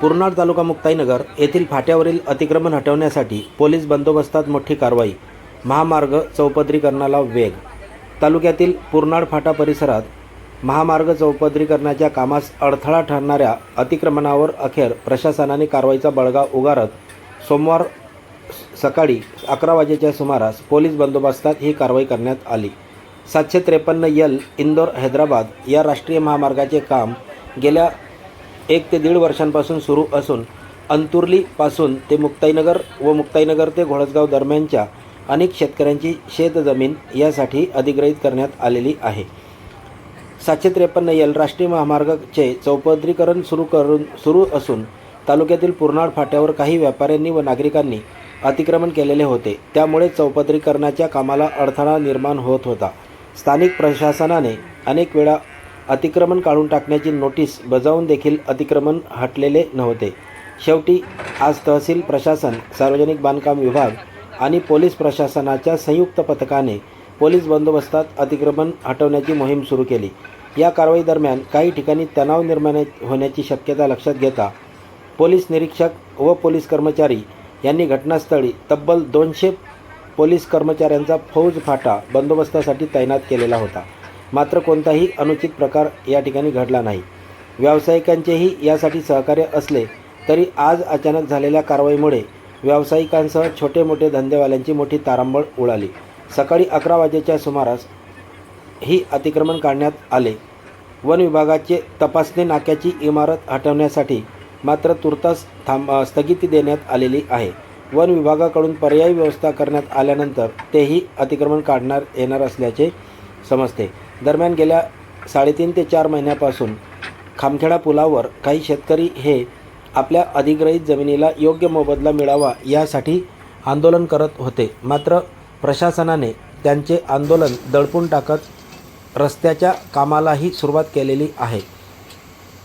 पुरनाड तालुका मुक्ताईनगर येथील फाट्यावरील अतिक्रमण हटवण्यासाठी पोलीस बंदोबस्तात मोठी कारवाई. महामार्ग चौपदरीकरणाला वेग. तालुक्यातील पुरनाड फाटा परिसरात महामार्ग चौपदरीकरणाच्या कामास अडथळा ठरणाऱ्या अतिक्रमणावर अखेर प्रशासनाने कारवाईचा बळगा उगारत सोमवार सकाळी अकरा वाजेच्या सुमारास पोलीस बंदोबस्तात ही कारवाई करण्यात आली. सातशे त्रेपन्न यल इंदोर हैदराबाद या राष्ट्रीय महामार्गाचे काम गेल्या एक ते दीड वर्षांपासून सुरू असून अंतुर्लीपासून ते मुक्ताईनगर व मुक्ताईनगर ते घोळसगाव दरम्यानच्या अनेक शेतकऱ्यांची शेतजमीन यासाठी अधिग्रहित करण्यात आलेली आहे. सातशे त्रेपन्न यल राष्ट्रीय महामार्गाचे चौपदरीकरण सुरू करून सुरू असून तालुक्यातील पुरनाड फाट्यावर काही व्यापाऱ्यांनी व नागरिकांनी अतिक्रमण केलेले होते. त्यामुळे चौपदरीकरणाच्या कामाला अडथळा निर्माण होत होता. स्थानिक प्रशासनाने अनेक वेळा अतिक्रमण काढून टाकण्याची नोटीस बजावून देखील अतिक्रमण हटलेले नव्हते. शेवटी आज तहसील प्रशासन सार्वजनिक बांधकाम विभाग आणि पोलीस प्रशासनाच्या संयुक्त पथकाने पोलीस बंदोबस्तात अतिक्रमण हटवण्याची मोहीम सुरू केली. या कारवाई दरम्यान काही ठिकाणी तणाव निर्माण होण्याची शक्यता लक्षात घेता पोलीस निरीक्षक व पोलीस कर्मचारी यांनी घटनास्थळी तब्बल दोनशे पोलीस कर्मचाऱ्यांचा फौज फाटा बंदोबस्तासाठी तैनात केलेला होता. मात्र कोणताही अनुचित प्रकार या ठिकाणी घडला नाही. व्यावसायिकांचेही यासाठी सहकार्य असले तरी आज अचानक झालेल्या कारवाईमुळे व्यावसायिकांसह छोटे मोठे धंदेवाल्यांची मोठी तारांबळ उडाली. सकाळी अकरा वाजेच्या सुमारास ही अतिक्रमण काढण्यात आले. वन विभागाचे तपासणी नाक्याची इमारत हटवण्यासाठी मात्र तुर्तास थांब स्थगिती देण्यात आलेली आहे. वन विभागाकडून पर्यायी व्यवस्था करण्यात आल्यानंतर तेही अतिक्रमण काढणार येणार असल्याचे समजते. दरम्यान गेल्या साडेतीन ते चार महिन्यापासून खामखेडा पुलावर काही शेतकरी हे आपल्या अधिग्रहित जमिनीला योग्य मोबदला मिळावा यासाठी आंदोलन करत होते. मात्र प्रशासनाने त्यांचे आंदोलन दडपून टाकत रस्त्याच्या कामालाही सुरुवात केलेली आहे.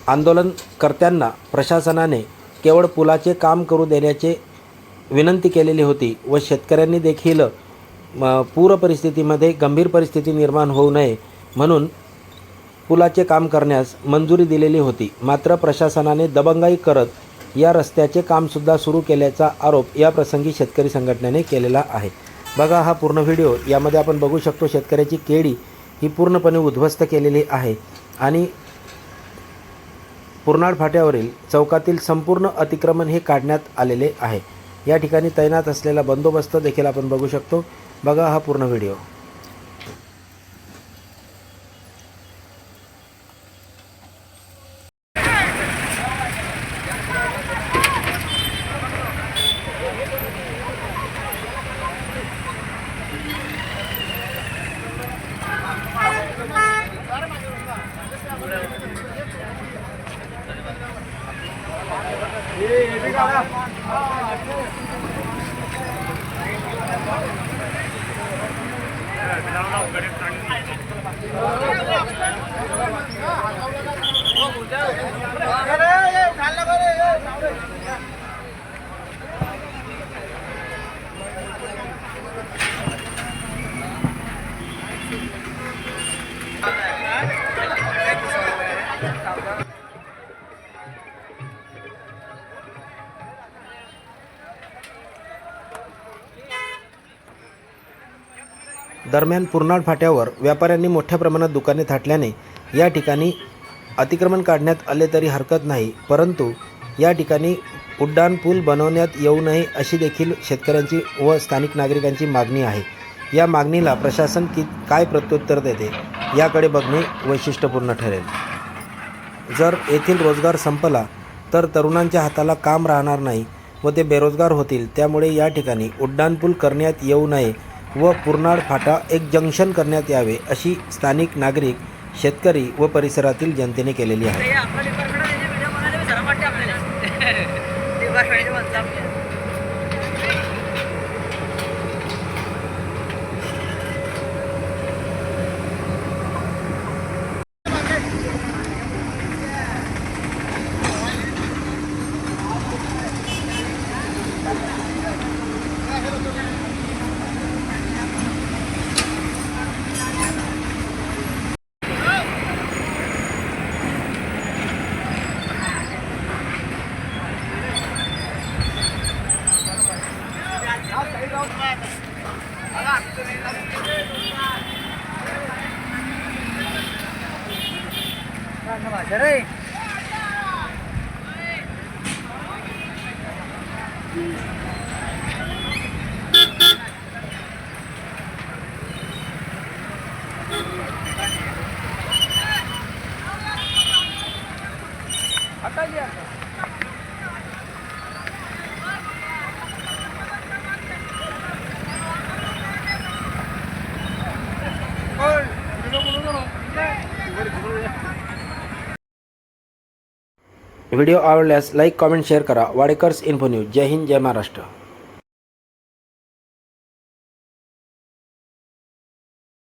आंदोलनकर्त्यांना प्रशासनाने केवळ पुलाचे काम करू देण्याचे विनंती केलेली होती व शेतकऱ्यांनी देखील पूर परिस्थितीमध्ये गंभीर परिस्थिती निर्माण होऊ नये म्हणून पुलाचे काम करण्यास मंजुरी दिलेली होती. मात्र प्रशासनाने दबंगाई करत या रस्त्याचे कामसुद्धा सुरू केल्याचा आरोप या प्रसंगी शेतकरी संघटनेने केलेला आहे. बघा हा पूर्ण व्हिडिओ. यामध्ये आपण बघू शकतो शेतकऱ्याची केळी ही पूर्णपणे उद्ध्वस्त केलेली आहे आणि पुरनाड फाट्यावरील चौकातील संपूर्ण अतिक्रमण हे काढण्यात आलेले आहे. या ठिकाणी तैनात असलेला बंदोबस्त देखील आपण बघू शकतो. बघा हा पूर्ण व्हिडिओ. दरम्यान पुरनाड फाट्यावर व्यापाऱ्यांनी मोठ्या प्रमाणात दुकाने थाटल्याने या ठिकाणी अतिक्रमण काढण्यात आले तरी हरकत नाही परंतु या ठिकाणी उड्डाण पूल बनवण्यात येऊ नये अशी देखील शेतकऱ्यांची व स्थानिक नागरिकांची मागणी आहे. या मागणीला प्रशासन की काय प्रत्युत्तर देते याकडे बघणे वैशिष्ट्यपूर्ण ठरेल. जर येथील रोजगार संपला तर तरुणांच्या हाताला काम राहणार नाही व ते बेरोजगार होतील त्यामुळे या ठिकाणी उड्डाणपूल करण्यात येऊ नये व पुरनाळ फाटा एक जंक्शन करण्यात यावे अशी स्थानिक नागरिक शेतकरी व परिसरातील जनतेने केलेली आहे. Terima kasih. व्हिडिओ आवडल्यास लाईक कॉमेंट शेअर करा. Wadekars info news. जय हिंद जय महाराष्ट्र.